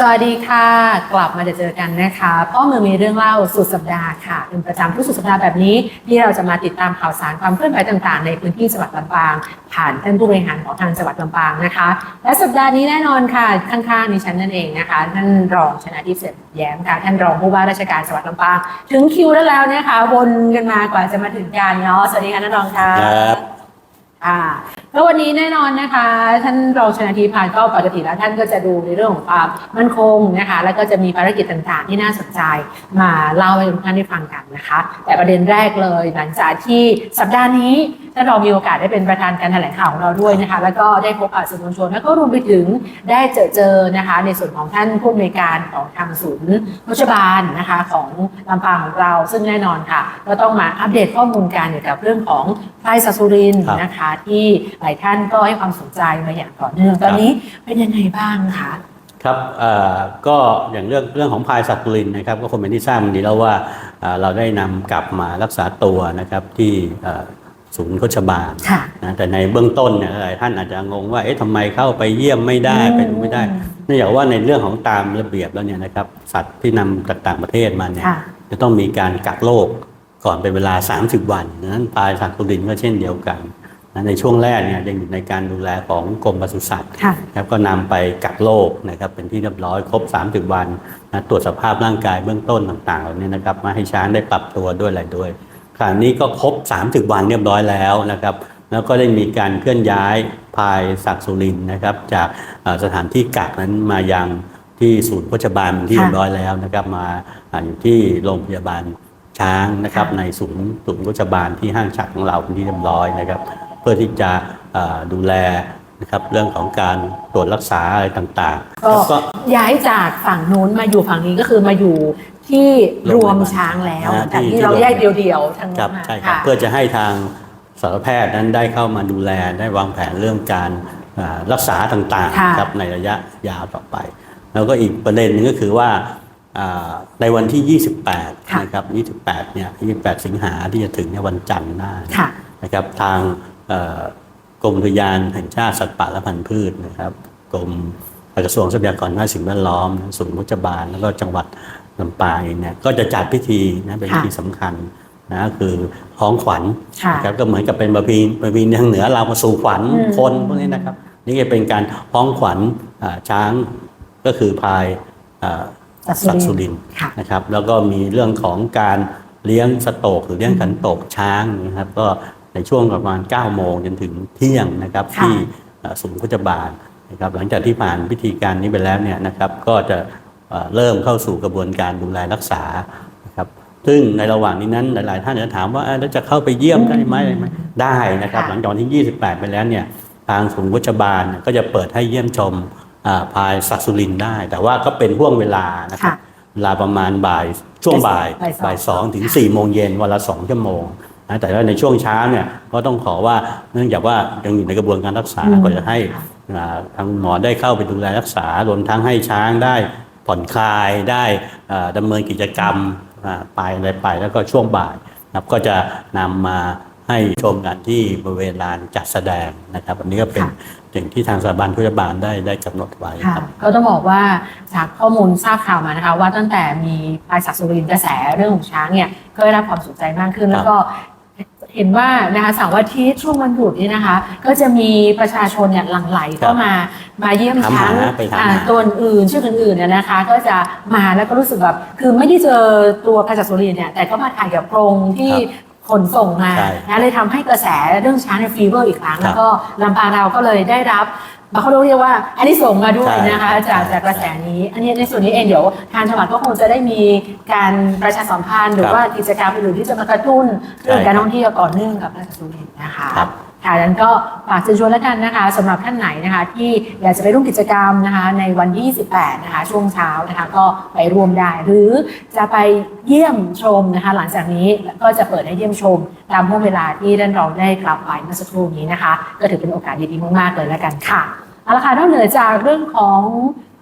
สวัสดีค่ะ กลับมาเจอกันนะคะพ่อเมืองมีเรื่องเล่าสุดสัปดาห์ค่ะเป็นประจำทุกสุดสัปดาห์แบบนี้ ที่เราจะมาติดตามข่าวสารความเคลื่อนไหวต่างๆ ในพื้นที่จังหวัดลำปาง ผ่านท่านผู้บริหารของทางจังหวัดลำปางนะคะ และสัปดาห์นี้แน่นอนค่ะข้างๆดิฉันนั่นเองนะคะ ท่านรองชนะทิพย์เสร็จแย้มค่ะท่านรองผู้ว่าราชการจังหวัดลำปาง ถึงคิวแล้วแล้วนะคะวนกันมากว่าจะมาถึงกันเนาะสวัสดีค่ะท่านรองค่ะครับค่ะ แล้ววันนี้แน่นอนนะคะ ท่านรองชนาทีพานก็ปกติแล้วท่านก็จะดูในเรื่องของความมั่นคงนะคะ แล้วก็จะมีภารกิจต่างๆ ที่น่าสนใจมาเล่าให้ทุกท่านได้ฟังกันนะคะ แต่ประเด็นแรกเลยหลังจากที่สัปดาห์นี้ท่านรองมีโอกาสได้เป็นประธานการแถลงข่าวของเราด้วยนะคะ แล้วก็ได้พบปะสื่อมวลชน แล้วก็รวมไปถึงได้เจอเจอนะคะ ในส่วนของท่านผู้อำนวยการของทางศูนย์โฆษบาลนะคะของลำปางของเรา ซึ่งแน่นอนค่ะ ก็ต้องมาอัปเดตข้อมูลกันเกี่ยวกับเรื่องของไพรสัสสุรินนะคะที่ลายท่านก็ให้ความสนใจมาอย่างต่อเนื่องตอนนี้เป็นยังไงบ้างคะครับเอ่อก็อย่างเรื่องเรื่องของพายสักกุลินนะครับก็คงเป็นที่ทราบกันดีแล้วว่าเอ่อเราได้นำกลับมารักษาตัวนะครับที่เอ่อศูนย์โคชบาลค่ะนะแต่ในเบื้องต้นเนี่ยหลายท่านอาจจะงงว่าเอ๊ะทำไมเข้าไปเยี่ยมไม่ได้อืมไปดูไม่ได้เนื่องจากว่าในเรื่องของตามระเบียบแล้วเนี่ยนะครับสัตว์ที่นำจากต่างประเทศมาเนี่ยค่ะจะต้องมีการกักโรคก่อนเป็นเวลา 30 วันดังนั้นพายสักกุลินก็เช่นเดียวกันนะ ในช่วงแรกเนี่ยยังอยู่ในการดูแลของกรมปศุสัตว์ค่ะครับก็นำไปกักโรคนะครับเป็นที่เรียบร้อยครบ 30 วันนะตรวจสภาพร่างกายเบื้องต้นต่างๆเหล่านี้นะครับมาให้ช้างได้ปรับตัวด้วยอะไรด้วยขณะนี้ก็ครบ 30 วันเรียบร้อยแล้วนะครับแล้วก็ได้มีการเคลื่อนย้ายพายศักดิ์สุรินทร์นะครับจากเอ่อสถานที่กักนั้นมายังที่ศูนย์โฆษบาลเป็นที่ค่ะเรียบร้อยแล้วนะครับมาอ่าอยู่ที่โรงพยาบาลช้างนะครับค่ะในศูนย์ศูนย์โฆษบาลที่ห้างฉัดของเราเป็นที่เรียบร้อยนะครับเพื่อที่จะเอ่อดูแลนะครับเรื่องของการตรวจรักษาอะไรต่างๆก็แล้วก็ย้ายจากฝั่งนู้นมาอยู่ฝั่งนี้ก็คือมาอยู่ที่รวมช้างแล้วอ่าจากที่ที่เราที่รวมแยกเดียวๆทางครับนู้นมาใช่ครับค่ะเพื่อจะให้ทางสัตวแพทย์นั้นได้เข้ามาดูแลได้วางแผนเรื่องการอ่ารักษาต่างค่ะๆครับในระยะยาวต่อไป แล้วก็อีกประเด็นหนึงก็คือว่าอ่าในวันที่ 28ค่ะนะครับ 28 เนี่ย 28 สิงหาที่จะถึงในยวันจันทร์หน้าค่ะนะครับทางเอ่อ กรมอุทยานแห่งชาติสัตว์ป่าและพันธุ์พืชนะครับกรมกระทรวงทรัพยากรด้านสิ่งแวดล้อมศูนย์พุชบาลแล้วก็จังหวัดลำปางเองเนี่ยก็จะจัดพิธีนะเป็นพิธีสำคัญนะคือคล้องขวัญค่ะนะครับก็เหมือนกับเป็นประเพณีประเพณีทางเหนือเรามาสู่ขวัญอืมคนพวกนี้นะครับ นี่ก็เป็นการคล้องขวัญอ่าช้างก็คือพายอ่าสัตว์สุสัตว์สุริรินนททร์ร์ค่ะนะครับ แล้วก็มีเรื่องของการเลี้ยงสโตกหรือเลี้ยงขันโตกช้างนะครับ ก็ ในช่วงประมาณ 9 โมงจนถึงเที่ยงนะครับค่ะที่เอ่อศูนย์พุทธบาลนะครับหลังจากที่ผ่านพิธีการนี้ไปแล้วเนี่ยนะครับก็จะเอ่อเริ่มเข้าสู่กระบวนการดูแลรักษานะครับซึ่งในระหว่างนี้นั้นหลาย ๆ ท่านจะถามว่าเอ้ยแล้วจะเข้าไปเยี่ยมได้ไหมอะไรไหมได้นะครับค่ะหลังจากวันที่ 28 ไปแล้วเนี่ยทางศูนย์วัชบาลเนี่ยก็จะเปิดให้เยี่ยมชมอ่าพายสักสุรินทร์ได้ แต่ว่าก็เป็นห่วงเวลานะครับค่ะเวลาประมาณบ่ายช่วงบ่ายบ่ายสองบ่ายสองถึง4ี่โมงเย็นวันละสองชั่วโมง นะแต่ว่าในช่วงเช้าเนี่ยก็ต้องขอว่าเนื่องจากว่ายังอยู่ในกระบวนการรักษาอืมก็จะให้ค่ะอ่าทางหมอได้เข้าไปดูแลรักษารวมทั้งให้ช้างได้ผ่อนคลายได้อ่าดำเนินกิจกรรมอ่าไปอะไรไป แล้วก็ช่วงบ่ายนะครับก็จะนำมาให้ชมกันที่บริเวณลานจัดแสดงนะครับอันนี้ก็เป็นค่ะสิ่งที่ทางสถาบันพุทธบาลได้ได้กำหนดไว้ค่ะครับก็ต้องบอกว่าจากข้อมูลทราบข่าวมานะคะว่าตั้งแต่มีพายศักดิ์สุรินทร์กระแสเรื่องของช้างเนี่ยก็ได้รับความสนใจมากขึ้นครับแล้วก็ เห็นว่านะคะเสาร์อาทิตย์ช่วงวันหยุดนี่นะคะ ก็จะมีประชาชนเนี่ยหลั่งไหลเข้ามามาเยี่ยมถามช้างหาไปถามอ่าหาตัวอื่นชื่ออื่นๆเนี่ยนะคะ ก็จะมาแล้วก็รู้สึกแบบคือไม่ได้เจอตัวพายศักดิ์สุรินทร์เนี่ยแต่ก็มาถ่ายกับโครงที่ครับขนส่งมาใช่นะเลยทำให้กระแสเรื่องช้างในฟีเวอร์อีกครั้งครับ แล้วก็ลำปางเราก็เลยได้รับ เขาเรียกว่าอันนี้ส่งส์มาด้วยใช่นะคะจากใช่จากกระแสนี้ อันนี้ในส่วนนี้เองเดี๋ยวทางจังหวัดก็คงจะได้มีการประชาสัมพันธ์หรือครับว่ากิจกรรมอื่นๆที่จะมากระตุ้นเรื่องใช่การครับท่องเที่ยวต่อเนื่องกับพระสุรินทร์นะคะ ค่ะดังนั้นก็ฝากเชิญชวนแล้วกันนะคะสำหรับท่านไหนนะคะ ที่อยากจะไปร่วมกิจกรรมนะคะ ในวันที่28นะคะ ช่วงเช้านะคะ ก็ไปร่วมได้ หรือจะไปเยี่ยมชมนะคะ หลังจากนี้ก็จะเปิดให้เยี่ยมชม ตามห่วงเวลาที่ท่านรองได้กล่าวไปเมื่อสักครู่นี้นะคะ ก็ถือเป็นโอกาสดีๆมากๆเลยแล้วกันค่ะเอาละค่ะนอกเหนือจากเรื่องของ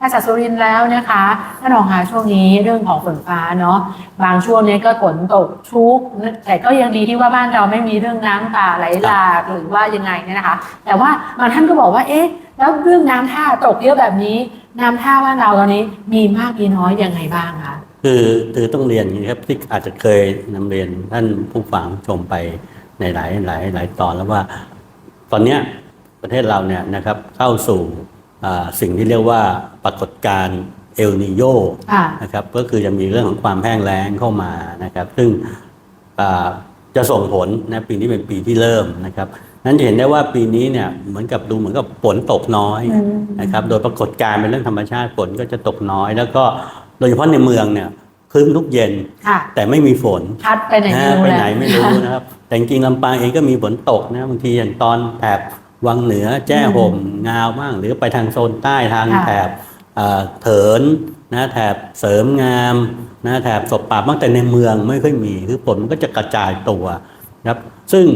ภาษาสุรินแล้วนะคะท่านรองคะช่วงนี้เรื่องของฝนฟ้าเนาะบางช่วงเนี้ก็ฝนตกชุก แต่ก็ยังดีที่ว่าบ้านเราไม่มีเรื่องน้ำป่าไหลหลากหรือว่ายังไงเนี่ยนะคะ แต่ว่าบางท่านก็บอกว่าเอ๊ะแล้วเรื่องน้ำท่าตกเยอะแบบนี้ น้ำท่าบ้านเราตอนนี้มีมากมีน้อยยังไงบ้างคะคือคือต้องเรียนครับที่อาจจะเคยนำเรียนท่านผู้ฟังชมไปในหลายหลายหลายตอนแล้วว่า ตอนเนี้ยประเทศเราเนี่ยนะครับเข้าสู่ สิ่งที่เรียกว่าปรากฏการณ์เอลนิโยค่ะนะครับก็คือจะมีเรื่องของความแห้งแล้งเข้ามานะครับ ซึ่งอ่าจะส่งผลนะปีนี้เป็นปีที่เริ่มนะครับนั้นจะเห็นได้ว่าปีนี้เนี่ยเหมือนกับดูเหมือนกับฝนตกน้อยอืมนะครับ โดยปรากฏการณ์เป็นเรื่องธรรมชาติฝนก็จะตกน้อย แล้วก็โดยเฉพาะในเมืองเนี่ยครึ้มทุกเย็นค่ะแต่ไม่มีฝนพัดไปไหนไม่นะรู้ไปแล้วไหนไม่รู้นะครับ แต่จริงๆลำปางเองก็มีฝนตกนะบางทีอย่างตอนแถบ วังเหนือแจ้ห่มงาวบ้างหรือไปทางโซนใต้ทางค่ะแถบเอ่อเถินนะแถบเสริมงามนะแถบศพป่าบ้างแต่ในเมืองไม่ค่อยมีคือฝนมันก็จะกระจายตัวนะครับซึ่ง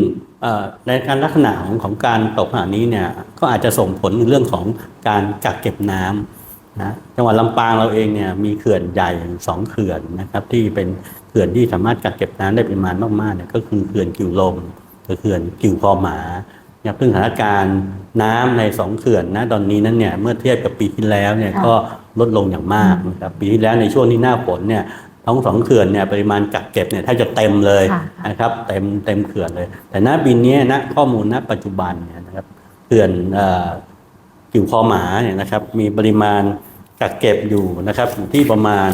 เอ่อในการลักษณะของของการตกขนาดนี้เนี่ยก็อาจจะส่งผลในเรื่องของการกักเก็บน้ำนะจังหวัดลำปางเราเองเนี่ยมีเขื่อนใหญ่สองเขื่อนนะครับที่เป็นเขื่อนที่สามารถกักเก็บน้ำได้ปริมาณมากๆเนี่ยก็คือเขื่อนกิวลมกับเขื่อนกิวคอหมา เนี่ยซึ่งสถานการณ์น้ำในสองเขื่อนนะตอนนี้นั้นเนี่ยเมื่อเทียบกับปีที่แล้วเนี่ยค่ะก็ลดลงอย่างมากนะครับปีที่แล้วในช่วงที่หน้าฝนเนี่ยทั้งสองเขื่อนเนี่ยปริมาณกักเก็บเนี่ยแทบจะเต็มเลยค่ะนะครับเต็มเต็มเขื่อนเลย แต่ณปีนี้ณข้อมูลณปัจจุบันเนี่ยนะครับเขื่อนเอ่อกิ่วคอหมาเนี่ยนะครับมีปริมาณกักเก็บอยู่นะครับอยู่ที่ประมาณ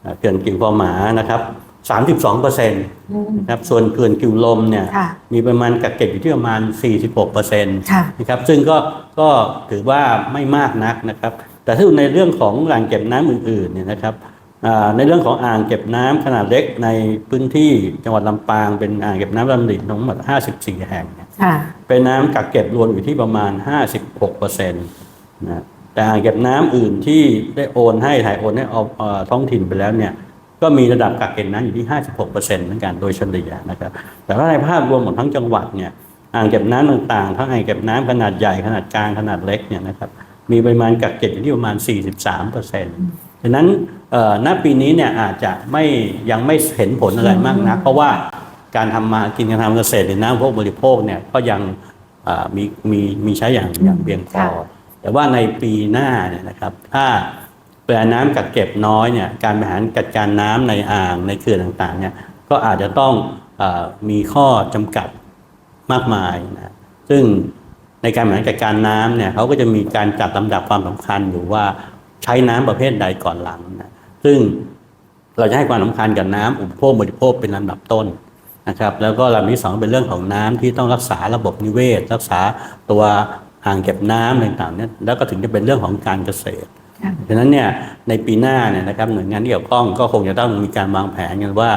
เอ่อเขื่อนกิ่วคอหมานะครับ 32เปอร์เซ็นต์อืมนะครับส่วนเขื่อนกิ่วลมเนี่ยค่ะมีปริมาณกักเก็บอยู่ที่ประมาณ 46เปอร์เซ็นต์ค่ะนะครับซึ่งก็ก็ถือว่าไม่มากนักนะครับ แต่ถ้าในเรื่องของอ่างเก็บน้ำอื่นๆเนี่ยนะครับอ่าในเรื่องของอ่างเก็บน้ำขนาดเล็กในพื้นที่จังหวัดลำปางเป็นอ่างเก็บน้ำลำดิบทั้งหมด 54 แห่งเนี่ยค่ะเป็นน้ำกักเก็บรวมอยู่ที่ประมาณ 56เปอร์เซ็นต์นะแต่อ่างเก็บน้ำอื่นที่ได้โอนให้ถ่ายโอนให้เอาเอ่อท้องถิ่นไปแล้วเนี่ย ก็มีระดับกักเก็บน้ำอยู่ที่ 56เปอร์เซ็นต์เหมือนกันโดยเฉลี่ยนะครับ แต่ว่าในภาพรวมของทั้งจังหวัดเนี่ยอ่างเก็บน้ำต่างๆ ทั้งอ่างเก็บน้ำขนาดใหญ่ขนาดกลางขนาดเล็กเนี่ยนะครับมีปริมาณกักเก็บอยู่ที่ประมาณ 43เปอร์เซ็นต์ฉะนั้นเอ่อณปีนี้เนี่ยอาจจะไม่ยังไม่เห็นผลอะไรมากนัก เพราะว่าการทำมากินการทำเกษตรหรือน้ำพวกบริโภคเนี่ยก็ยังเอ่อมีมีมีใช้อย่างอย่างเพียงพอค่ะแต่ว่าในปีหน้าเนี่ยนะครับถ้า ปริมาน้ำกักเก็บน้อยเนี่ยการบริหารจัดการน้ำในอ่างในเขื่อนต่างๆเนี่ยก็อาจจะต้องอมีข้อจำกัดมากมายนะซึ่งในการบริหารจัดการน้ำเนี่ยเขาก็จะมีการจัดลำดับความสำคัญอยู่ว่าใช้น้ำประเภทใดก่อนหลังนะซึ่งเราจะให้ความสำคัญกับน้ำอุปโภคบริโภคเป็นลำดับต้นนะครับ แล้วก็ลำดับที่สองเป็นเรื่องของน้ำที่ต้องรักษาระบบนิเวศ รักษาตัวอ่างเก็บน้ำต่างๆเนี่ยแล้วก็ถึงจะเป็นเรื่องของการเกษตร ค่ะฉะนั้นเนี่ยในปีหน้าเนี่ยนะครับหน่วยงานที่เกี่ยวข้องก็คงจะต้องมีการวางแผนกันว่า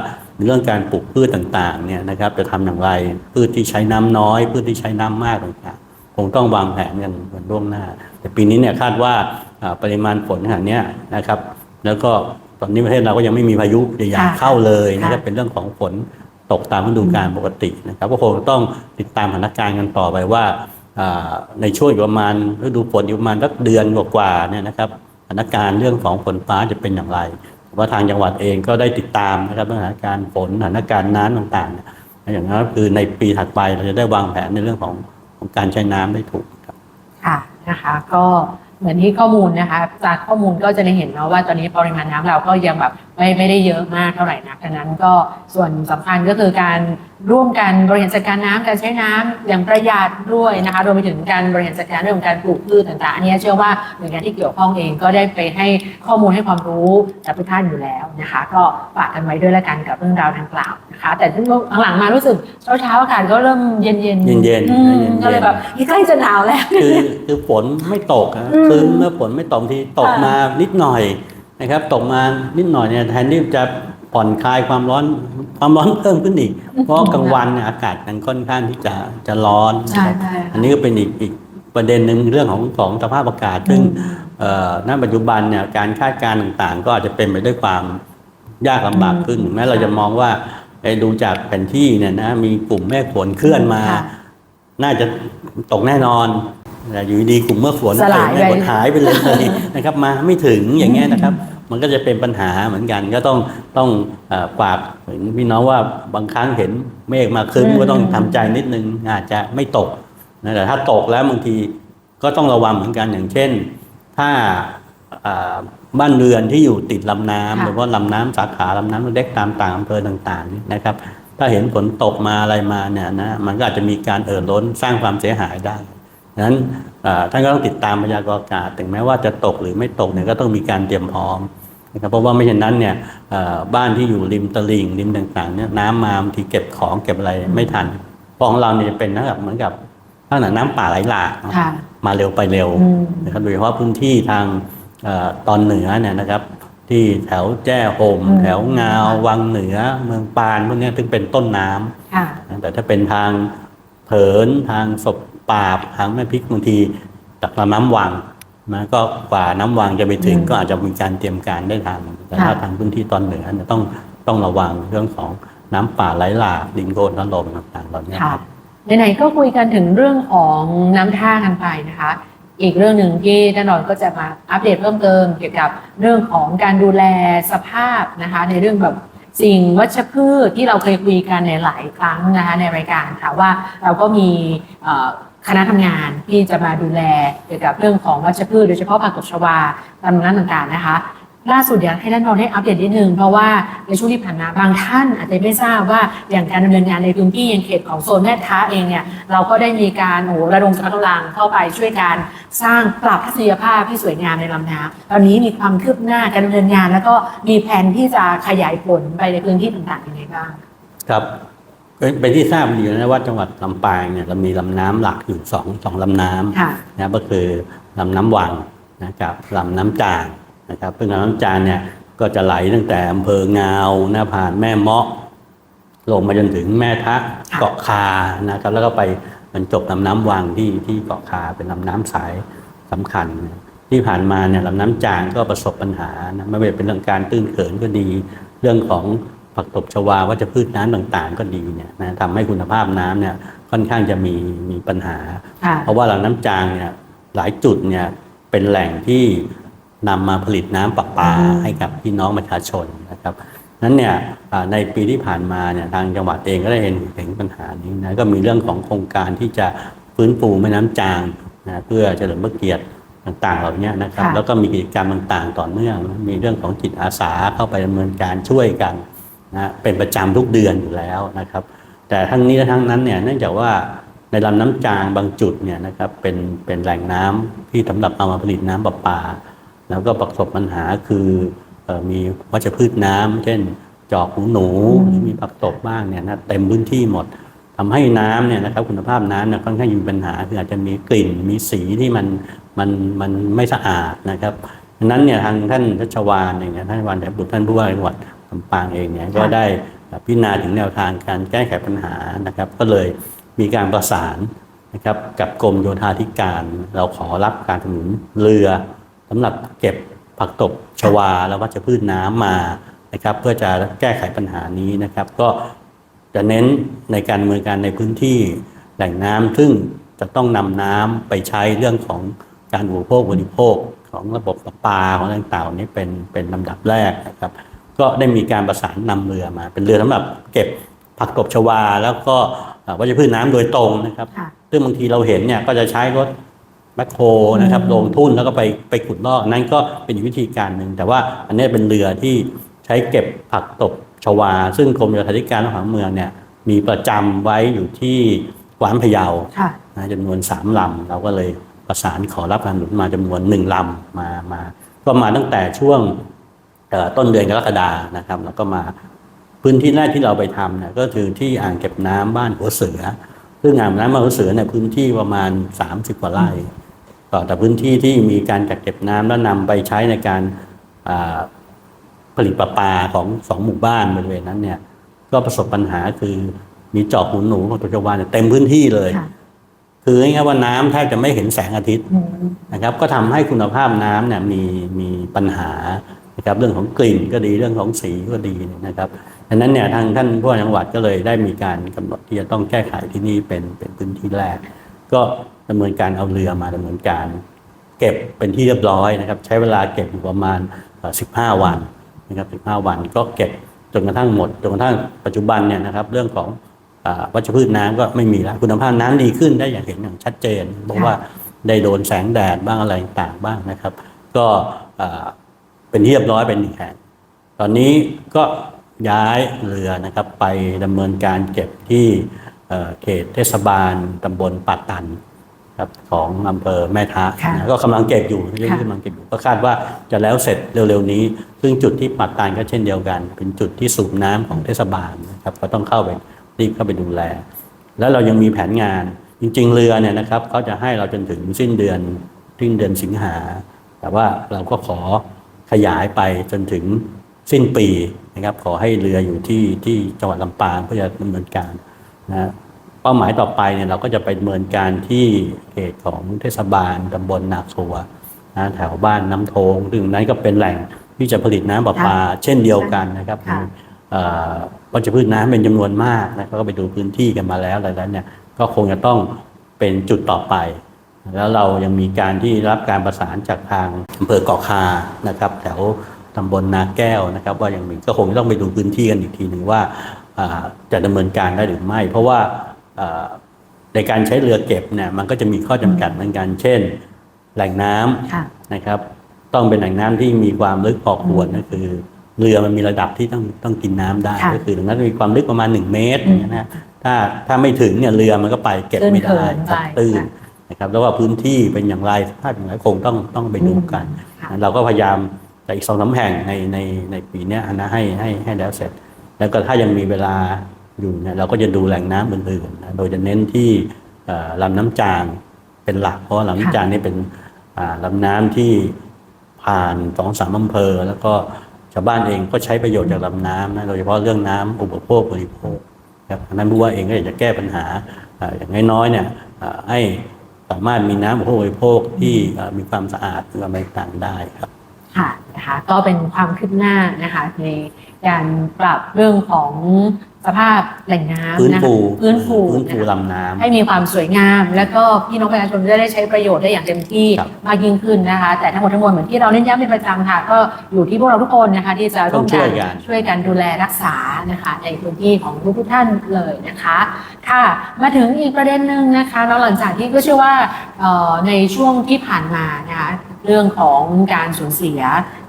เรื่องการปลูกพืชต่างๆเนี่ยนะครับจะทำอย่างไรพืชที่ใช้น้ำน้อย พืชที่ใช้น้ำมากต่างๆคงต้องวางแผนกันกันล่วงหน้า แต่ปีนี้เนี่ยคาดว่าอ่าปริมาณฝนขนาดเนี้ยนะครับ แล้วก็ตอนนี้ประเทศเราก็ยังไม่มีพายุใหญ่ค่ะๆเข้าเลยนะครับค่ะเป็นเรื่องของฝนตกตามฤดูกาลปกตินะครับก็คงต้องติดตามสถานการณ์กันต่อไปว่าอ่าในช่วงอีกประมาณฤดูฝนอีกประมาณสักเดือนกว่าๆเนี่ยนะครับส ถานการณ์เรื่องของฝนฟ้าจะเป็นอย่างไรว่าทางจังหวัดเองก็ได้ติดตามนะครับสถานการณ์ฝนสถานการณ์น้ำต่างๆ อย่างนั้นก็คือในปีถัดไปเราจะได้วางแผนในเรื่องของของการใช้น้ำได้ถูกครับค่ะนะคะก็เหมือนที่ข้อมูลนะคะจากข้อมูลก็จะได้เห็นเนาะว่าตอนนี้ปริมาณน้ำเราก็ยังแบบไม่ไม่ได้เยอะมากเท่าไหร่นักดังนั้นก็ส่วนสำคัญก็คือการร่วมกันบริหารจัดการน้ำการใช้น้ำอย่างประหยัดด้วยนะคะรวมไปถึงการบริหารจัดการเรื่องของการปลูกพืชต่างๆอันนี้เชื่อว่าหน่วยงานที่เกี่ยวข้องเองก็ได้ไปให้ข้อมูลให้ความรู้กับทุกท่านอยู่แล้วนะคะ ก็ฝากกันไว้ด้วยละกันกับเรื่องราวดังกล่าวนะคะ แต่ที่หลังๆมารู้สึกเช้าๆอากาศก็เริ่มเย็นๆเย็นๆอืมเย็นๆก็เลยแบบใกล้จะหนาวแล้วคือคือฝนไม่ตกนะอืมคือเมื่อฝนไม่ตกทีตกค่ะมานิดหน่อย นะครับตกมานิดหน่อยเนี่ยแทนที่จะผ่อนคลายความร้อนความร้อนเพิ่มขึ้นอีก เพราะกลางวันเนี่ยอากาศมันค่อนข้างที่จะจะร้อนใช่นะครับใช่อันนี้ก็เป็นอีกอีกประเด็นหนึ่งเรื่องของของสภาพอากาศ ซึ่งอืมเอ่อณปัจจุบันเนี่ยการคาดการณ์ต่างๆ ก็อาจจะเป็นไปด้วยความยากลำบากขึ้น แม้เราจะมองว่าเอ้ดูจากแผนที่เนี่ยนะมีกลุ่มเมฆฝนเคลื่อนมาค่ะน่าจะตกแน่นอนแต่ อยู่ดีๆกลุ่มเมฆฝนสลายเมฆฝนไปหายไปเลยนะครับ มาไม่ถึงอย่างเงี้ยนะครับ มันก็จะเป็นปัญหาเหมือนกันก็ต้องต้องเอ่อฝากถึงพี่น้องว่าบางครั้งเห็นเมฆมาครึ้มอืมก็ต้องทำใจนิดนึงอาจจะไม่ตกนะแต่ถ้าตกแล้วบางทีก็ต้องระวังเหมือนกันอย่างเช่น ถ้าอ่าบ้านเรือนที่อยู่ติดลำน้ำค่ะหรือว่าลำน้ำสาขาลำน้ำเล็กตามต่างอำเภอต่างๆนี่นะครับ ถ้าเห็นฝนตกมาอะไรมาเนี่ยนะมันก็อาจจะมีการเอ่อล้นสร้างความเสียหายได้ ดังนั้นอ่าท่านก็ต้องติดตามพยากรณ์อากาศถึงแม้ว่าจะตกหรือไม่ตกเนี่ยก็ต้องมีการเตรียมพร้อมนะครับเพราะว่าไม่เช่นนั้นเนี่ยเอ่อบ้านที่อยู่ริมตลิ่งริมต่างๆเนี่ยน้ำมาบางทีเก็บของเก็บอะไรไม่ทันเพราะของเราเนี่ยจะเป็นนะครับเหมือนกับลักษณะน้ำป่าไหลหลากเนอะค่ะมาเร็วไปเร็วอืมนะครับโดยเฉพาะพื้นที่ทางเออตอนเหนือเนี่ยนะครับ ที่แถวแจ้ห่มอืมแถวงาววังเหนือเมืองปานพวกเนี้ยซึ่งเป็นต้นน้ำค่ะนะแต่ถ้าเป็นทางเผินทางศพ ปราบทางแม่พริกบางทีจากลำน้ำวังนะก็กว่าน้ำวังจะไปถึงอืมก็อาจจะมีการเตรียมการได้ทันแต่ถ้าค่ะทางพื้นที่ตอนเหนือเนี่ยต้องต้องระวังเรื่องของน้ำป่าไหลหลากดินโคลนถล่มต่างๆเหล่านี้ค่ะครับไหนๆก็คุยกันถึงเรื่องของน้ำท่ากันไปนะคะ อีกเรื่องหนึ่งที่แน่นอนก็จะมาอัปเดตเพิ่มเติม เกี่ยวกับเรื่องของการดูแลสภาพนะคะ ในเรื่องแบบสิ่งวัชพืชที่เราเคยคุยกันในหลายครั้งนะคะในรายการค่ะว่าเราก็มีเอ่อ คณะทำงานที่จะมาดูแลเกี่ยวกับเรื่องของวัชพืชโดยเฉพาะผักตบชวาตามนั้นต่างๆนะคะล่าสุดอยากให้ท่านรองได้อัปเดตนิดนึงเพราะว่าในช่วงที่ผ่านมาบางท่านอาจจะไม่ทราบว่าอย่างการดำเนินงานในพื้นที่ยังเขตของโซนแม่ท้าเองเนี่ยเราก็ได้มีการโอ้ระดมกำลังเข้าไปช่วยการสร้างปรับทัศนียภาพให้สวยงามในลำน้ำตอนนี้มีความคืบหน้าการดำเนินงาน แล้วก็มีแผนที่จะขยายผลไปในพื้นที่ต่างๆยังไงบ้างครับ เป็นเป็นที่ทราบดีนะว่าจังหวัดลำปางเนี่ยเรามีลำน้ำหลักอยู่สองสองลำน้ำค่ะนะครับก็คือลำน้ำวังนะครับลำน้ำจางนะครับซึ่งลำน้ำจางเนี่ยก็จะไหลตั้งแต่อำเภองาวหน้าผ่านแม่เมาะ ลงมาจนถึงแม่ทะค่ะ เกาะคานะครับแล้วก็ไปบรรจบลำน้ำวังที่ที่เกาะคาเป็นลำน้ำสายสำคัญที่ผ่านมาเนี่ยลำน้ำจางก็ประสบปัญหานะไม่ว่าจะเป็นเรื่องการตื้นเขินก็ดี เรื่องของ ผักตบชวาวัชพืชน้ำต่างๆ ก็ดีเนี่ยนะทำให้คุณภาพน้ำเนี่ยค่อนข้างจะมีมีปัญหาค่ะเพราะว่าลำน้ำจางเนี่ยหลายจุดเนี่ยเป็นแหล่งที่นำมาผลิตน้ำประปาอืมให้กับพี่น้องประชาชนนะครับนั้นเนี่ยอ่าในปีที่ผ่านมาเนี่ยทางจังหวัดเองก็ได้เห็นถึงปัญหานี้นะก็มีเรื่องของโครงการที่จะฟื้นฟูแม่น้ำจางนะเพื่อเฉลิมพระเกียรติต่างๆเหล่านี้นะครับค่ะแล้วก็มีกิจกรรมต่างๆ ต่อเนื่อง มีเรื่องของจิตอาสาเข้าไปดำเนินการช่วยกัน นะเป็นประจำทุกเดือนอยู่แล้วนะครับ แต่ทั้งนี้และทั้งนั้นเนี่ยเนื่องจากว่าในลำน้ำจางบางจุดเนี่ยนะครับเป็นเป็นแหล่งน้ำที่สำหรับเอามาผลิตน้ำประปา แล้วก็ประสบปัญหาคืออมีวัชพืชน้ำเช่นจอกหูหนูมีผักตบบ้างเนี่ยนะเต็มพื้นที่หมดทำให้น้ำเนี่ยนะครับคุณภาพน้ำเนี่ยค่อนข้างมีปัญหาคืออาจจะมีกลิ่นมีสีที่มันมันมันไม่สะอาดนะครับนั้นเนี่ยทางท่านชัชวานเองเนี่ยท่านวันแถบุตรท่านผู้ว่าจังหวัด ลำปางเองเนี่ยก็ได้พิจารณาถึงแนวทางการแก้ไขปัญหานะครับ ก็เลยมีการประสานนะครับกับกรมโยธาธิการ เราขอรับการสนับสนุนเรือสำหรับเก็บผักตบชวา และวัชพืชน้ำมานะครับ เพื่อจะแก้ไขปัญหานี้นะครับ ก็จะเน้นในการดำเนินการในพื้นที่แหล่งน้ำซึ่งจะต้องนำน้ำไปใช้เรื่องของการอุปโภคบริโภคของระบบประปาของต่างๆเหล่านี้เป็นเป็นลำดับแรกนะครับ ก็ได้มีการประสานนำเรือมา เป็นเรือสำหรับเก็บผักตบชวา แล้วก็เอ่อวัชพืชน้ำโดยตรงนะครับค่ะซึ่งบางทีเราเห็นเนี่ยก็จะใช้รถแมคโครนะครับอืมลงทุ่นแล้วก็ไปไปขุดลอกนั่นก็เป็นอีกวิธีการหนึ่ง แต่ว่าอันนี้เป็นเรือที่ใช้เก็บผักตบชวา ซึ่งกรมโยธาธิการของเมืองเนี่ยมีประจำไว้อยู่ที่กวานพะเยาค่ะนะจำนวนสามลำเราก็เลยประสานขอรับการหนุนมาจำนวนหนึ่งลำมามา ก็มาตั้งแต่ช่วงเอ่อ ต้นเดือนกรกฎานะครับ แล้วก็มาพื้นที่แรกที่เราไปทำเนี่ยก็คือที่อ่างเก็บน้ำบ้านหัวเสือ ซึ่งอ่างน้ำบ้านหัวเสือเนี่ยพื้นที่ประมาณ 30 กว่าไร่ก็แต่พื้นที่ที่มีการกักเก็บน้ำแล้วนำไปใช้ในการอ่าผลิตประปาของสองหมู่บ้านบริเวณนั้นเนี่ย ก็ประสบปัญหาคือมีจอกหูหนูของปัจจุบันเนี่ยเต็มพื้นที่เลยค่ะคือง่ายๆว่าน้ำแทบจะไม่เห็นแสงอาทิตย์อืมนะครับ ก็ทำให้คุณภาพน้ำเนี่ยมีมีปัญหา นะครับเรื่องของกลิ่นก็ดีเรื่องของสีก็ดีนะครับดังนั้นเนี่ยทางท่านผู้ว่าจังหวัดก็เลยได้มีการกำหนดที่จะต้องแก้ไขที่นี่เป็นเป็นพื้นที่แรก ก็ดำเนินการเอาเรือมาดำเนินการ เก็บเป็นที่เรียบร้อยนะครับ ใช้เวลาเก็บอยู่ประมาณ 15 วันนะครับ15 วันก็เก็บจนกระทั่งหมดจนกระทั่งปัจจุบันเนี่ยนะครับเรื่องของวัชพืชน้ำก็ไม่มีแล้วคุณภาพน้ำดีขึ้นได้อย่างเห็นอย่างชัดเจนเพราะว่าได้โดนแสงแดดบ้างอะไรต่างบ้างนะครับ ก็ เอ่อเป็นที่เรียบร้อยเป็นหนึ่งแห่งตอนนี้ก็ย้ายเรือนะครับไปดำเนินการเก็บที่เอ่อเขตเทศบาลตำบลปากตันครับของอำเภอแม่ทะค่ะนะก็กำลังเก็บอยู่เรื่อยค่ะๆกำลังเก็บอยู่ก็คาดว่าจะแล้วเสร็จเร็วๆนี้ ซึ่งจุดที่ปากตันก็เช่นเดียวกัน เป็นจุดที่สูบน้ำของเทศบาลนะครับก็ต้องเข้าไปรีบเข้าไปดูแล แล้วเรายังมีแผนงานจริง ๆ เรือเนี่ยนะครับเขาจะให้เราจนถึงสิ้นเดือนสิ้นเดือนสิงหา แต่ว่าเราก็ขอ ขยายไปจนถึงสิ้นปีนะครับ ขอให้เรืออยู่ที่ที่จังหวัดลำปางเพื่อจะดำเนินการนะเป้าหมายต่อไปเนี่ยเราก็จะไปดำเนินการที่เขตของเทศบาลตำบลนาคัวนะแถวบ้านน้ำโทงซึ่งนั้นก็เป็นแหล่งที่จะผลิตน้ำประปา เช่นเดียวกันนะครับค่ะเอ่อวัชพืชน้ำเป็นจำนวนมากนะก็ไปดูพื้นที่กันมาแล้วอะไรแล้วเนี่ยก็คงจะต้องเป็นจุดต่อไป แล้วเรายังมีการที่รับการประสานจากทางอำเภอเกาะคานะครับแถวตำบลนาแก้วนะครับ ว่ายังมีก็คงจะต้องไปดูพื้นที่กันอีกทีหนึ่งว่าอ่าจะดำเนินการได้หรือไม่ เพราะว่าอ่าในการใช้เรือเก็บเนี่ยมันก็จะมีข้อจำกัดเหมือนกันเช่น แหล่งน้ำค่ะนะครับ ต้องเป็นแหล่งน้ำที่มีความลึกพอควรก็คือ เรือมันมีระดับที่ต้องต้องกินน้ำได้ค่ะก็คือดังนั้นมีความลึกประมาณ 1 เมตรอืมอย่างเงี้ยนะถ้าถ้าไม่ถึงเนี่ยเรือมันก็ไปเก็บไม่ได้ตื้นเขิ นไปครับตื้นค่ะนะครับแล้วว่าพื้นที่เป็นอย่างไรสภาพอย่างไรคงต้องต้องไปดูกันค่ะเราก็พยายามแต่อีกสองสามแห่งในในในปีเนี้ยนะให้ให้ให้แล้วเสร็จ แล้วก็ถ้ายังมีเวลาอยู่เนี่ยเราก็จะดูแหล่งน้ำอื่นๆนะโดยจะเน้นที่เอ่อลำน้ำจางเป็นหลัก เพราะว่าลำน้ำจางนี่เป็นอ่าลำน้ำที่ผ่านสองสามอำเภอ แล้วก็ชาวบ้านเองก็ใช้ประโยชน์จากลำน้ำนะโดยเฉพาะเรื่องน้ำอุปโภคบริโภคครับดังนั้นผู้ว่าเองก็อยากจะแก้ปัญหาอ่าอย่างน้อยๆเนี่ยอ่าให้ สามารถมีน้ำอุปโภคบริโภคที่มีความสะอาดมีความต่างได้ครับค่ะนะคะก็เป็นความคืบหน้านะคะในการปรับเรื่องของ สภาพแหล่งน้ำฟื้นนะคะฟูฟื้นฟูฟื้นฟูนะคะลำน้ำ ให้มีความสวยงาม แล้วก็พี่น้องประชาชนจะได้ใช้ประโยชน์ได้อย่างเต็มที่ครับ มากยิ่งขึ้นนะคะ แต่ทั้งหมดทั้งมวลเหมือนที่เราเน้นย้ำเป็นประจำค่ะ ก็อยู่ที่พวกเราทุกคนนะคะที่จะร่วมต้องช่กัวนยกันช่วยกันดูแลรักษานะคะในพื้นที่ของทุกทุกๆท่านเลยนะคะ ค่ะมาถึงอีกประเด็นหนึ่งนะคะแล้วหลังจากที่ก็เชื่อว่าเอ่อในช่วงที่ผ่านมานะคะเรื่องของการสูญเสีย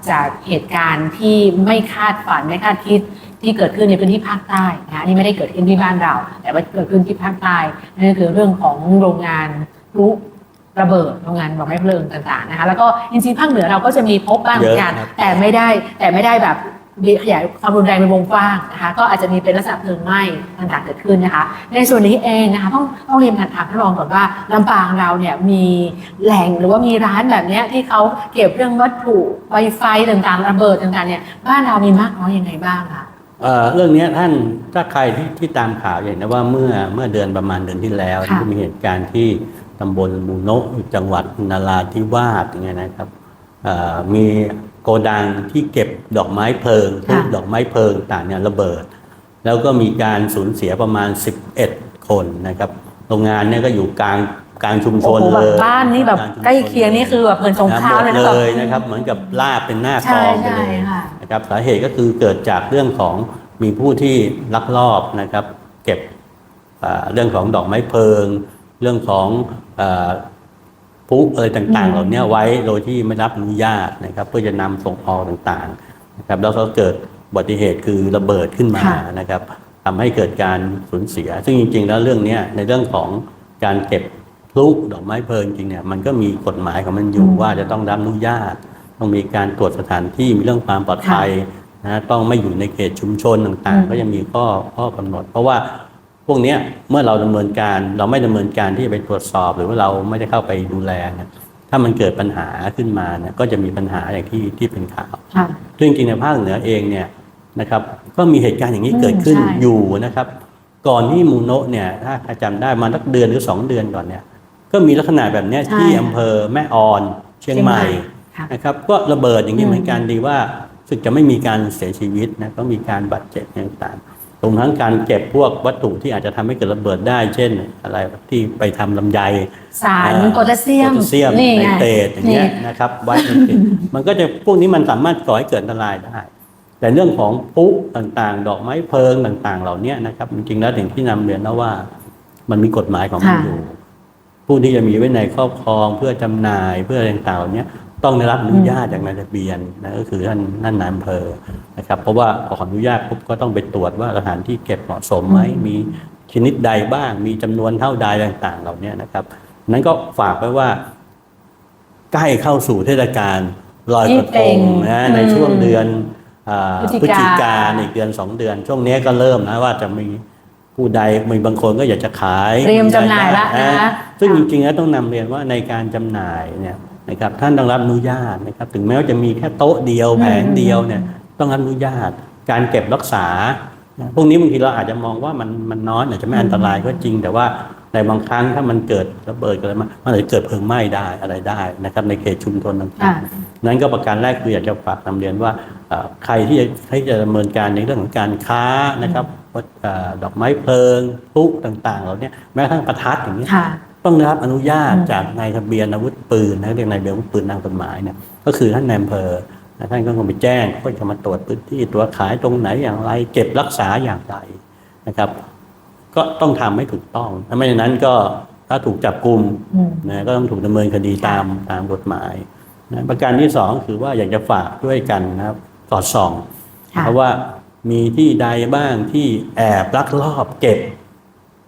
จากเหตุการณ์ที่ไม่คาดฝันไม่คาดคิด ที่เกิดขึ้นในพื้นที่ภาคใต้นะคะอันนี่ไม่ได้เกิดขึ้นที่บ้านเรา แต่ว่าเกิดขึ้นที่ภาคใต้นั่นก็คือเรื่องของโรงงานพลุระเบิดโรงงานบอกไม่เพลิงต่างๆนะคะแล้วก็จริงๆภาคเหนือเราก็จะมีพบบ้างเหมือนกันเยอะครับแต่ไม่ได้แต่ไม่ได้แบบขยายความรุนแรงเป็นวงกว้างนะคะก็อาจจะมีเป็นลักษณะเพลิงไหม้ต่างๆเกิดขึ้นนะคะ ในส่วนนี้เองนะคะต้องต้องเรียนถามท่านรองก่อนว่าลำปางเราเนี่ยมีแหล่งหรือว่ามีร้านแบบเนี้ยที่เขาเก็บเรื่องวัตถุไวไฟต่างๆ ระเบิดต่างๆเนี่ยบ้านเรามีมากน้อยยังไงบ้างคะ เอ่อเรื่องเนี้ยท่านถ้าใครที่ที่ตามข่าวอย่างนะว่าเมื่อเมื่อเดือนประมาณเดือนที่แล้วค่ะที่มีเหตุการณ์ที่ตำบลมูโนะจังหวัดนาราธิวาสอย่างเงี้ยนะครับเอ่อมีโกดังที่เก็บดอกไม้เพลิงพวกดอกไม้เพลิงต่างเนี่ยระเบิด แล้วก็มีการสูญเสียประมาณ 11 คนนะครับ โรงงานเนี่ยก็อยู่กลาง กลางชุมชโอ้นโหเลแบบยบ้านนี่แบบกลางชุมชใกล้เคียงนี่คือแบบเหมือนสงครามเลยหมนะดแบบเลยนะครับ เหมือนกับลาบเป็นหน้ากใช่องไปใช่เลยค่ะ นะครับสาเหตุก็คือเกิดจากเรื่องของมีผู้ที่ลักลอบนะครับ เก็บอ่าเรื่องของดอกไม้เพลิง เรื่องของอาพลุอะไรต่างอืมๆเหล่านี้ไว้โดยที่ไม่รับอนุญาตนะครับ เพื่อจะนำส่งออกต่างๆนะครับแล้วก็เกิดอุบัติเหตุคือระเบิดขึ้นมา ค่ะ นะครับทำให้เกิดการสูญเสีย ซึ่งจริงๆ แล้วเรื่องเนี้ยในเรื่องของการเก็บ พลุดอกไม้เพลิงจริงเนี่ยมันก็มีกฎหมายของมันอยู่ว่าจะต้องรับอนุญาต ต้องมีการตรวจสถานที่มีเรื่องความปลอดภัยนะต้องไม่อยู่ในเขตชุมชนต่างอืมๆก็ยังมีข้อข้อกำหนด เพราะว่าพวกเนี้ยเมื่อเราดำเนินการเราไม่ดำเนินการที่จะไปตรวจสอบ หรือว่าเราไม่ได้เข้าไปดูแลเนี่ยถ้ามันเกิดปัญหาขึ้นมาเนี่ยก็จะมีปัญหาอย่างที่ที่เป็นข่าวค่ะซึ่งจริงๆในภาคเหนือเองเนี่ยนะครับ ก็มีเหตุการณ์อย่างนี้เกิดขึ้นอืมใช่อยู่นะครับ ก่อนที่มูโนะเนี่ยถ้าใครจำได้มาสักเดือนหรือสองเดือนก่อนเนี่ย ก็มีลักษณะแบบเนี้ยใช่ที่อำเภอแม่ออนเชียงใหม่ค่ะนะครับก็ระเบิดอย่างนี้อืมเหมือนกันดีว่ารู้สึกจะไม่มีการเสียชีวิตนะก็มีการบาดเจ็บต่างๆรวมทั้งการเก็บพวกวัตถุที่อาจจะทำให้เกิดระเบิดได้ เช่น อะไรที่ไปทำลำไยสารอ่าโพแทสเซียมโพแทสเซียมนี่ไนไงเตรตอย่างเงี้ยนะครับไว้ในติดมันก็จะพวกนี้มันสามารถก่อให้เกิดอันตรายได้แต่เรื่องของพลุต่างๆ ดอกไม้เพลิงต่างๆ เหล่านี้นะครับจริงๆแล้วถึงที่นำเรียนแล้วว่า มันมีกฎหมายของมันค่ะอยู่ ผู้ที่จะมีไว้ในครอบครองเพื่อจำหน่ายเพื่ออะไรต่างๆเหล่านี้ต้องได้รับอนุญาตจากนายทะเบียนนะก็คือท่านท่านนายอำเภอนะครับ เพราะว่าพอขออนุญาตปุ๊บก็ต้องไปตรวจว่าสถานที่เก็บเหมาะสมไหมมีชนิดใดบ้าง มีจำนวนเท่าใดต่าง ๆ เหล่านี้นะครับนั้นก็ฝากไว้ว่า ใกล้เข้าสู่เทศกาลลอยกระทงนะในช่วงเดือนอ่าพฤศจิพฤศจิกากาอีกเดือนสองเดือน ช่วงนี้ก็เริ่มนะว่าจะมี ผู้ใดมีบางคนก็อยากจะขายเตรียมจำหน่ายละนะคะซึ่งจริงๆแล้วต้องนำเรียนว่าในการจำหน่ายเนี่ยนะครับท่านต้องรับอนุญาตนะครับถึงแม้ว่าจะมีแค่โต๊ะเดียวแผงเดียวเนี่ยต้องรับอนุญาตการเก็บรักษาพวกนี้บางทีเราอาจจะมองว่ามันมันน้อยอาจจะไม่อันตรายก็จริง แต่ว่าในบางครั้งถ้ามันเกิดระเบิดเกิดอะไรมามันอาจจะเกิดเพลิงไหม้ได้อะไรได้นะครับในเขตชุมชนต่าค่ะงๆนั้นก็ประการแรกคืออยากจะฝากนำเรียนว่าเอ่อใครที่จะให้จะดำเนินการในเรื่องของการค้านะครับวัตเอ่อ ดอกไม้เพลิงพลุต่างๆเหล่านี้แม้กระทั่งประทัดอย่างนี้ยค่ะต้องได้รับอนุญาตอืมจากนายทะเบียนอาวุธปืนนะเรียกนายทะเบียนอาวุธปืนตามกฎหมายเนี่ยก็คือท่านนายอำเภอนะท่านก็คงไปแจ้งก็จะมาตรวจพื้นที่ตัวขายตรงไหนอย่างไร เก็บรักษาอย่างไรนะครับ ก็ต้องทำให้ถูกต้องถ้าไม่อย่างนั้นก็ถ้าถูกจับกลุ่มอืมนะก็ต้องถูกดำเนินคดีตามตามกฎหมายนะประการที่สองคือว่าอยากจะฝากด้วยกันนะครับสอดส่องค่ะเพราะว่า มีที่ใดบ้างที่แอบลักลอบเก็บ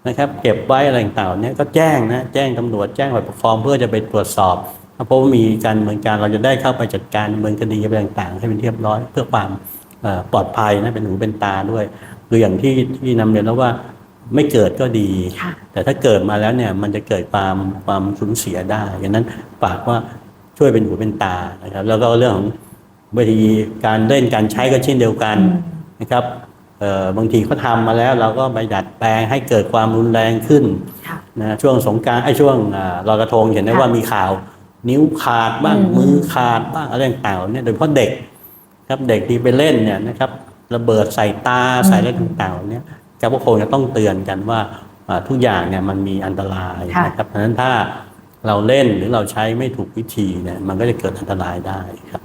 นะครับ เก็บไว้อะไรต่างๆเนี่ยก็แจ้งนะแจ้งตำรวจแจ้งฝ่ายปกครองเพื่อจะไปตรวจสอบถ้าพบว่ามีการดำเนินการเราจะได้เข้าไปจัดการดำเนินคดีอะไรต่างๆ ให้เป็นที่เรียบร้อย เพื่อความเอ่อปลอดภัยนะเป็นหูเป็นตาด้วยคืออย่างที่ที่นำเรียนแล้วว่าไม่เกิดก็ดีค่ะแต่ถ้าเกิดมาแล้วเนี่ยมันจะเกิดความความสูญเสียได้ดังนั้นฝากว่าช่วยเป็นหูเป็นตานะครับแล้วก็เรื่องของวิธีการเล่นการใช้ก็เช่นเดียวกันอืม นะครับเอ่อบางทีเขาทำมาแล้วเราก็ไปดัดแปลงให้เกิดความรุนแรงขึ้นค่ะนะช่วงสงกรารไอ้ช่วงอ่าลอยกระทงเห็นได้ค่ะว่ามีข่าว นิ้วขาดบ้างอืมมือขาดบ้างอะไรต่างๆเหล่านี้โดยเฉพาะเด็กครับเด็กที่ไปเล่นเนี่ยนะครับระเบิดใส่ตาใส่อะไรต่างๆเหล่านี้ครับก็คงจะต้องเตือนกันว่าอ่าทุกอย่างเนี่ยมันมีอันตรายค่ะนะครับเพราะฉะนั้นถ้าเราเล่นหรือเราใช้ไม่ถูกวิธีเนี่ยมันก็จะเกิดอันตรายได้ครับค่ะ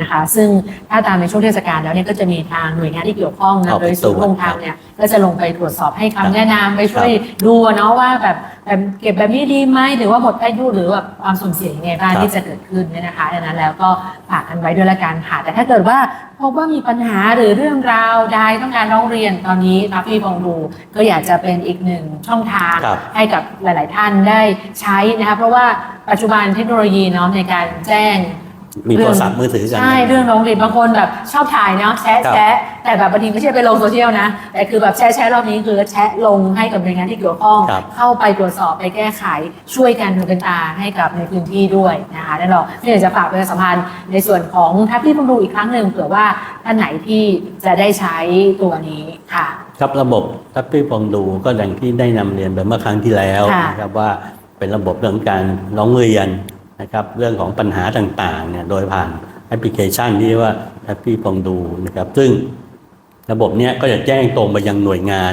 นะคะ ซึ่งถ้าตามในช่วงเทศกาลแล้วเนี่ยก็จะมีทางหน่วยงานที่เกี่ยวข้องนะออกโดไปยศูนย์ตรวจลงทางเนี่ยก็จะลงไปตรวจสอบให้คำแนะนำไปช่วยดูเนาะว่าแบบแบบเก็บแบบนี้ดีไหมหรือว่าหมดอายุหรือแบบความสูญเสียยังไงบ้างครับที่จะเกิดขึ้นเนี่ยนะคะดังนั้นแล้วก็ฝากกันไว้ด้วยละกันค่ะ แต่ถ้าเกิดว่าพบว่ามีปัญหาหรือเรื่องราวใดต้องการร้องเรียนตอนนี้รับพี่บองดูก็อยากจะเป็นอีกหนึ่งช่องทางครับให้กับหลาย ๆ ท่านได้ใช้นะคะเพราะว่าปัจจุบันเทคโนโลยีเนาะในการแจ้ง มีโทรศัพท์มือถือกันใช่เรื่องร้องเรียนบางคนแบบชอบถ่ายเนาะแชะครับแชะแต่แบบบางทีไม่ใช่ไปลงโซเชียลนะ แต่คือแบบแชะแชะรอบนี้คือแชะลงให้กับหน่วยงานที่เกี่ยวข้องครับเข้าไปตรวจสอบไปแก้ไขช่วยกันหูเป็นตาให้กับในพื้นที่ด้วยนะคะนั่นหรอกที่อยากจะฝากประชาสัมพันธ์ในส่วนของทัพพี่ต้องดูอีกครั้งหนึ่งเผื่อว่าท่านไหนที่จะได้ใช้ตัวนี้ค่ะครับระบบทัพพี่ฟองดูก็อย่างที่ได้นำเรียนไปเมื่อครั้งที่แล้วค่ะนะครับว่าเป็นระบบเรื่องการร้องเรียน นะครับเรื่องของปัญหาต่างๆเนี่ยโดยผ่านแอปพลิเคชันที่เรียกว่าทัพพี่ฟองดูนะครับ ซึ่งระบบเนี้ยก็จะแจ้งตรงไปยังหน่วยงาน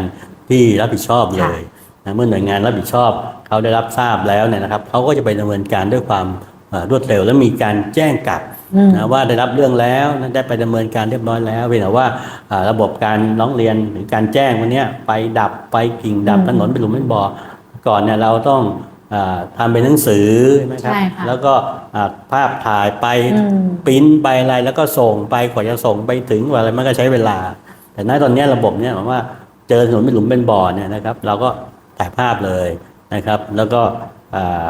ที่รับผิดชอบเลยนะเมื่อหน่วยงานรับผิดชอบเขาได้รับทราบแล้วเนี่ยนะครับเขาก็จะไปดำเนินการด้วยความเอ่อรวดเร็วและมีการแจ้งกลับอืมนะว่าได้รับเรื่องแล้วนะได้ไปดำเนินการเรียบร้อยแล้วเพียงแต่ว่าอ่าระบบการร้องเรียนหรือการแจ้งวันเนี้ยไปดับไปกิ่งดับอืมถนนเป็นหลุมเป็นบ่อก่อนเนี่ยเราต้องอา ทำเป็นหนังสือใช่ไหมครับใช่ค่ะแล้วก็อ่าภาพถ่ายไปอืมปริ้นไปอะไรแล้วก็ส่งไปกว่าจะส่งไปถึงว่าอะไรมันก็ใช้เวลา แต่ณตอนเนี้ยระบบเนี่ยหมายว่าเจอถนนเป็นหลุมเป็นบ่อเนี่ยนะครับ เราก็ถ่ายภาพเลยนะครับ แล้วก็อ่า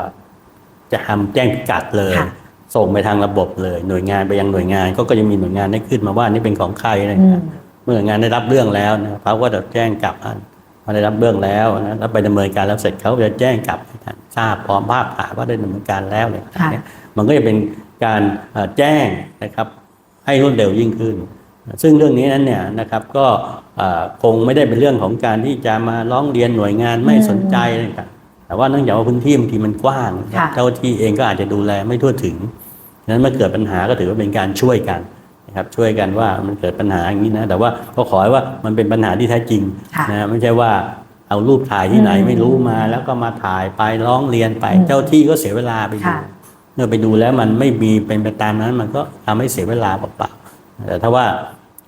จะทำแจ้งพิกัดเลยค่ะส่งไปทางระบบเลย หน่วยงานไปยังหน่วยงานก็ก็จะมีหน่วยงานได้ขึ้นมาว่านี่เป็นของใครอะไรอืนะมเมื่อหน่วยงานได้รับเรื่องแล้วนะครับเขาก็จะแจ้งกลับท่าน มาได้รับเรื่องแล้วนะแล้วไปดำเนินการแล้วเสร็จเขาก็จะแจ้งกลับให้ท่านทราบพร้อมภาพถ่ายว่าได้ดำเนินการแล้วเนี่ยค่ะมันก็จะเป็นการเอ่อแจ้งนะครับให้รวดเร็วยิ่งขึ้น ซึ่งเรื่องนี้นั้นเนี่ยนะครับก็เอ่อคงไม่ได้เป็นเรื่องของการที่จะมาร้องเรียนหน่วยงานไม่สนใจอะไรต่างๆแต่ว่าเนื่องจากว่าพื้นที่บางทีมันกว้างค่ะเจ้าที่เองก็อาจจะดูแลไม่ทั่วถึงฉะนั้นเมื่อเกิดปัญหาก็ถือว่าเป็นการช่วยกันนะ ครับช่วยกันว่ามันเกิดปัญหาอย่างนี้นะแต่ว่าก็ขอให้ว่ามันเป็นปัญหาที่แท้จริงค่ะนะไม่ใช่ว่าเอารูปถ่ายที่ไหนอืมไม่รู้มา แล้วก็มาถ่ายไปร้องเรียนไปอืมเจ้าที่ก็เสียเวลาไปดูค่ะเมื่อไปดูแล้วมันไม่มีเป็นไปตามนั้น มันก็ทำให้เสียเวลาเปล่าๆแต่ถ้าว่า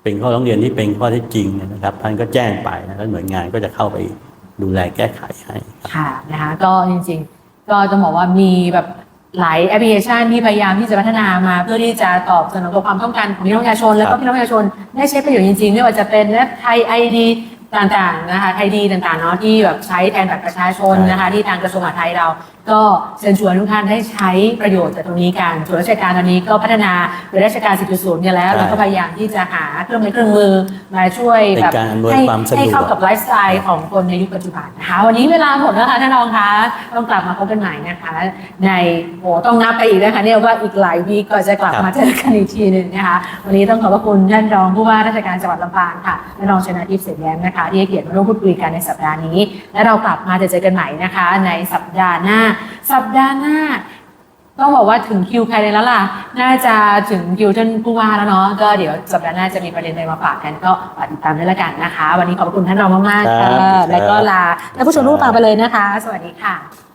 เป็นข้อร้องเรียนที่เป็นข้อเท็จจริงเนี่ยนะครับท่านก็แจ้งไปนะแล้วหน่วยงานก็จะเข้าไปดูแลแก้ไขให้ครับค่ะนะคะก็จริง ๆ ก็ต้องบอกว่ามีแบบ หลายแอปพลิเคชันที่พยายามที่จะพัฒนามาเพื่อที่จะตอบสนองต่อความต้องการของพี่น้องประชาชน แล้วก็พี่น้องประชาชนได้ใช้ประโยชน์จริงๆ ไม่ว่าจะเป็นแอปไทยไอดีต่างๆนะคะไทยดีต่างๆเนาะที่แบบใช้แทนบัตรประชาชนนะคะที่ทางกระทรวงมหาดไทยเราก็เชิญชวนทุกท่านได้ใช้ประโยชน์จากตรงนี้กันส่วนราชการตอนนี้ก็พัฒนาเป็นราชการ4.0กันแล้วใช่เราก็พยายามที่จะหาเครื่องไม้เครื่องมือมาช่วยเป็นแบบการอำนวยให้ความสะดวก ให้เข้ากับไลฟ์สไตล์ของคนในยุคปัจจุบันนะคะวันนี้เวลาหมดแล้วค่ะท่านรองคะต้องกลับมาพบกันใหม่นะคะ ในโหต้องนับไปอีกนะคะเนี่ยว่าอีกหลายวีคก็จะกลับครับมาเจอกันอีกทีหนึ่งนะคะวันนี้ต้องขอบพระคุณท่านรองผู้ว่าราชการจังหวัดลำปางค่ะท่านรองชนาทิพย์เสถียรแย้มนะคะที่ให้เกียรติมาร่วมพูดคุยกันในสัปดาห์นี้ และเรากลับมาจะเจอกันใหม่นะคะ ในสัปดาห์หน้า สัปดาห์หน้าต้องบอกว่าถึงคิวใครเลยแล้วล่ะ น่าจะถึงคิวท่านผู้ว่าแล้วเนาะ ก็เดี๋ยวสัปดาห์หน้าจะมีประเด็นอะไรมาฝากกันก็ฝากติดตามด้วยละกันนะคะ วันนี้ขอบคุณท่านรองมากๆครัค่ะบแล้วก็ลาท่านผู้ชมทุกท่านไปเลยนะคะ สวัสดีค่ะ